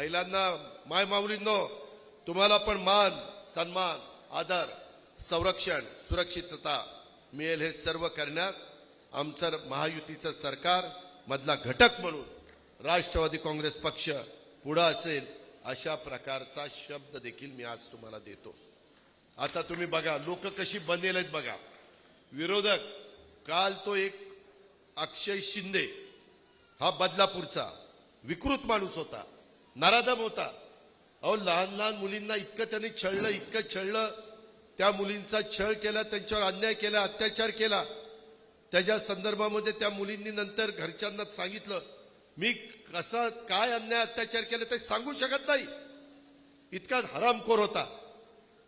महिलांना माय माऊलींनो तुम्हाला पण मान सन्मान आदर संरक्षण सुरक्षितता मिळेल हे सर्व करण्यात आमचं महायुतीचं सरकार मधला घटक म्हणून राष्ट्रवादी काँग्रेस पक्ष पुढं असेल अशा प्रकारचा शब्द देखील मी आज तुम्हाला देतो. आता तुम्ही बघा लोक कशी बनेल आहेत बघा. विरोधक काल तो एक अक्षय शिंदे हा बदलापूरचा विकृत माणूस होता. नराधम होता. अहो लहान लहान मुलींना इतकं त्यांनी छळलं इतकं छळलं. त्या मुलींचा छळ केला त्यांच्यावर अन्याय केला अत्याचार केला. त्याच्या संदर्भामध्ये त्या मुलींनी नंतर घरच्यांना सांगितलं मी कसा काय अन्याय अत्याचार केला ते सांगू शकत नाही. इतका हरामखोर होता.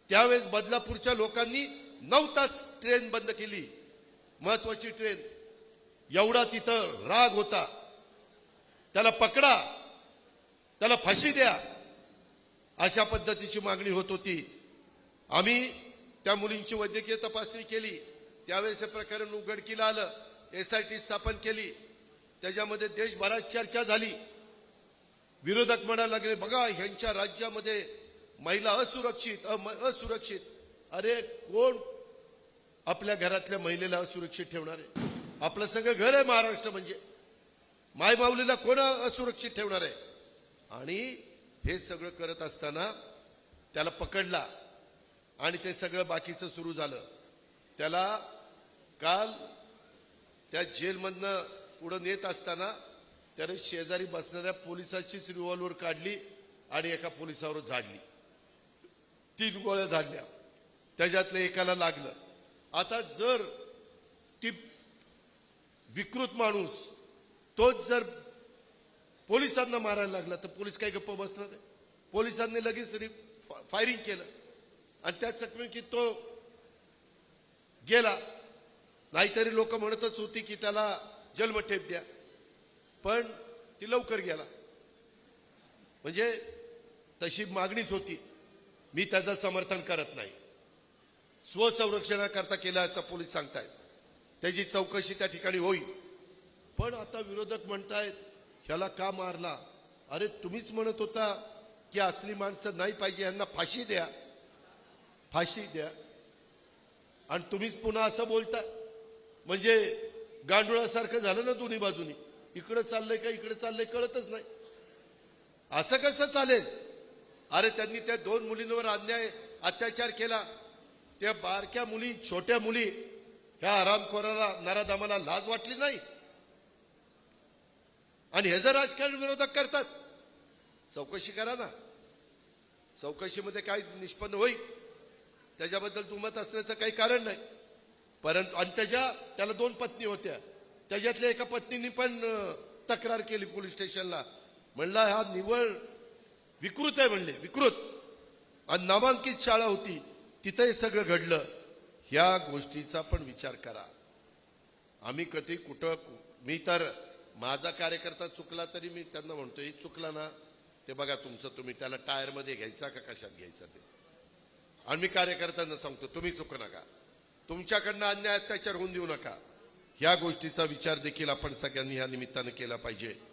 त्यावेळेस बदलापूरच्या लोकांनी नऊ तास ट्रेन बंद केली. महत्वाची ट्रेन. एवढा तिथं राग होता. त्याला पकडा. त्याला फाशी द्या. अशा पद्धतीची मागणी होत होती. आम्ही त्या मुलींची वैद्यकीय तपासणी केली. त्यावेळेस हे प्रकरण उघडकीला आलं. एस आय टी स्थापन केली. त्याच्यामध्ये देशभरात चर्चा झाली. विरोधक म्हणायला लागले बघा ह्यांच्या राज्यामध्ये महिला असुरक्षित अम- असुरक्षित. अरे कोण? आपल्या घरातल्या महिलेला असुरक्षित ठेवणार आहे. आपलं सगळं घर आहे महाराष्ट्र म्हणजे. मायमाऊलीला कोण असुरक्षित ठेवणार आहे? आणि हे सगळं करत असताना त्याला पकडला आणि ते सगळं बाकीचं सुरू झालं. त्याला काल त्या जेलमधनं पुढं नेत असताना त्याने शेजारी बसणाऱ्या पोलिसाचीच रिव्हॉल्वर काढली आणि एका पोलिसावर झाडली. तीन गोळ्या झाडल्या. त्याच्यातलं एकाला लागलं. आता जर ती विकृत माणूस तोच जर पोलिसांना मारायला लागला तर पोलीस काय गप्प बसणार आहे पोलिसांनी लगेच रि- फायरिंग केलं. आणि त्या चकमकीत तो गेला. नाहीतरी लोक म्हणतच होती की त्याला जन्मठेप द्या. पण ती लवकर गेला. म्हणजे तशी मागणीच होती. मी त्याचं समर्थन करत नाही. स्वसंरक्षणाकरता केलं असं पोलीस सांगतायत. त्याची चौकशी त्या ठिकाणी होईल. पण आता विरोधक म्हणतायत ह्याला का मारला? अरे तुम्हीच म्हणत होता की असली माणसं नाही पाहिजे यांना फाशी द्या. फाशी द्या. आणि तुम्हीच पुन्हा असं बोलता. म्हणजे गांडुळासारखं झालं ना दोन्ही बाजूनी. इकडं चाललंय का इकडे चाललंय कळतच नाही. असं कसं चालेल? अरे त्यांनी त्या दोन मुलींवर अन्याय अत्याचार केला. त्या बारक्या मुली छोट्या मुली ह्या आरामखोराला नराधामाला लाज वाटली नाही? आणि हे जर राजकारण विरोधक करतात चौकशी करा ना. चौकशीमध्ये काय निष्पन्न होईल त्याच्याबद्दल दुमत असण्याचं काही कारण नाही. परंतु आणि त्याच्या त्याला दोन पत्नी होत्या. त्याच्यातल्या एका पत्नीने पण तक्रार केली पोलीस स्टेशनला. म्हणला हा निवळ विकृत आहे म्हणले. विकृत. आणि नामांकित शाळा होती. तिथं हे सगळं घडलं. ह्या गोष्टीचा पण विचार करा. आम्ही कधी कुठं मी तर माझा कार्यकर्ता चुकला तरी मी त्यांना म्हणतो हे चुकला ना ते बघा तुमचं तुम्ही त्याला टायरमध्ये घ्यायचा का कशात घ्यायचा ते? आणि मी कार्यकर्त्यांना सांगतो तुम्ही चुकू नका. तुमच्याकडनं अन्याय अत्याचार होऊन देऊ नका. ह्या गोष्टीचा विचार देखील आपण सगळ्यांनी ह्या निमित्तानं केला पाहिजे.